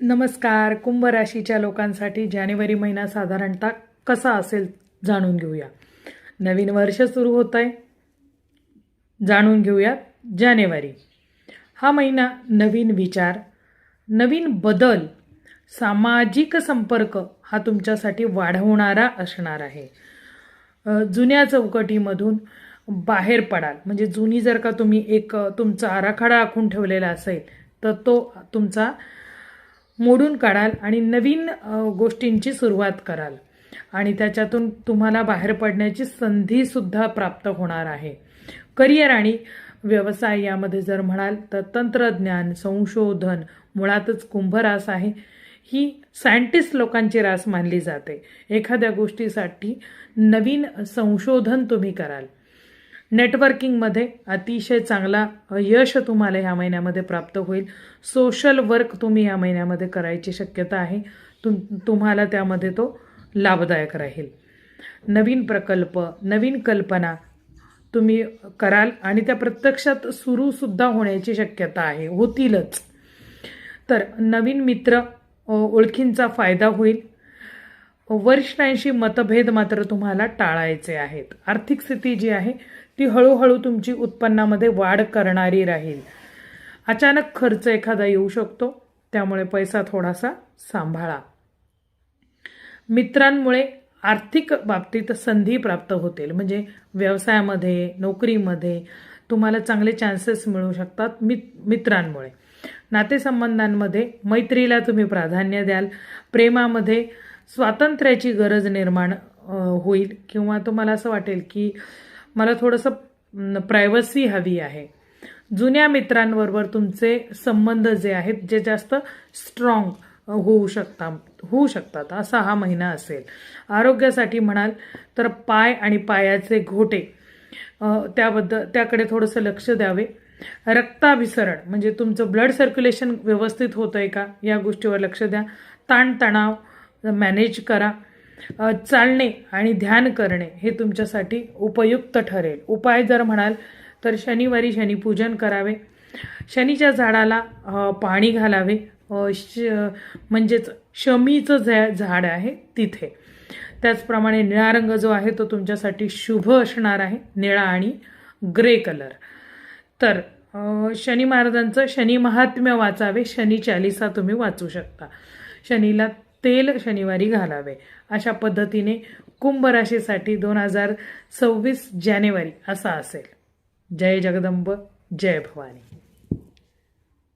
नमस्कार. कुंभ राशीच्या लोकांसाठी जानेवारी महिना साधारणतः कसा असेल जाणून घेऊया. नवीन वर्ष सुरू होत आहे जाणून घेऊया जानेवारी. हा महिना नवीन विचार नवीन बदल सामाजिक संपर्क हा तुमच्यासाठी वाढवणारा असणार आहे. जुन्या चौकटीमधून बाहेर पडाल. म्हणजे जुनी जर का तुम्ही एक तुमचा आराखडा आखून ठेवलेला असेल तर तो तुमचा मोडून काढाल आणि नवीन गोष्टींची सुरुवात कराल. आणि त्याच्यातून तुम्हाला बाहेर पडण्याची संधीसुद्धा प्राप्त होणार आहे. करिअर आणि व्यवसाय यामध्ये जर म्हणाल तर तंत्रज्ञान संशोधन मुळातच कुंभरास आहे. ही सायंटिस्ट लोकांची रास मानली जाते. एखाद्या गोष्टीसाठी नवीन संशोधन तुम्ही कराल. नेटवर्किंगमध्ये अतिशय चांगला यश तुम्हाला ह्या महिन्यामध्ये प्राप्त होईल. सोशल वर्क तुम्ही ह्या महिन्यामध्ये करायची शक्यता आहे. तुम तुम्हाला त्यामध्ये तो लाभदायक राहील. नवीन प्रकल्प नवीन कल्पना तुम्ही कराल आणि त्या प्रत्यक्षात सुरूसुद्धा होण्याची शक्यता आहे. होतीलच. तर नवीन मित्र ओळखींचा फायदा होईल. वरिष्ठांशी मतभेद मात्र तुम्हाला टाळायचे आहेत. आर्थिक स्थिती जी आहे ती हळूहळू तुमची उत्पन्नामध्ये वाढ करणारी राहील. अचानक खर्च एखादा येऊ शकतो त्यामुळे पैसा थोडासा सांभाळा. मित्रांमुळे आर्थिक बाबतीत संधी प्राप्त होतील. म्हणजे व्यवसायामध्ये नोकरीमध्ये तुम्हाला चांगले चान्सेस मिळू शकतात मित मित्रांमुळे. नातेसंबंधांमध्ये मैत्रीला तुम्ही प्राधान्य द्याल. प्रेमामध्ये स्वातंत्र्याची गरज निर्माण होईल किंवा तुम्हाला असं वाटेल की मला थोडंसं प्रायव्हसी हवी आहे. जुन्या मित्रांबरोबर तुमचे संबंध जे आहेत जे जास्त स्ट्रॉंग होऊ शकता होऊ शकतात असा हा महिना असेल. आरोग्यासाठी म्हणाल तर पाय आणि पायाचे घोटे त्याबद्दल त्याकडे थोडंसं लक्ष द्यावे. रक्ताभिसरण म्हणजे तुमचं ब्लड सर्क्युलेशन व्यवस्थित होतं आहे का या गोष्टीवर लक्ष द्या. ताणतणाव मॅनेज करा. चालणे आणि ध्यान करणे हे तुमच्यासाठी उपयुक्त ठरेल. उपाय जर म्हणाल तर शनिवारी शनिपूजन करावे. शनीच्या झाडाला पाणी घालावे. श म्हणजेच शमीचं जे झाड आहे तिथे. त्याचप्रमाणे निळा रंग जो आहे तो तुमच्यासाठी शुभ असणार आहे. निळा आणि ग्रे कलर तर शनी महाराजांचं शनी महात्म्य वाचावे. शनी चालिसा तुम्ही वाचू शकता. शनीला तेल शनिवारी घालावे. अशा पद्धतीने कुंभ राशीसाठी दोन हजार सव्वीस जानेवारी असा असेल. जय जगदंब जय भवानी.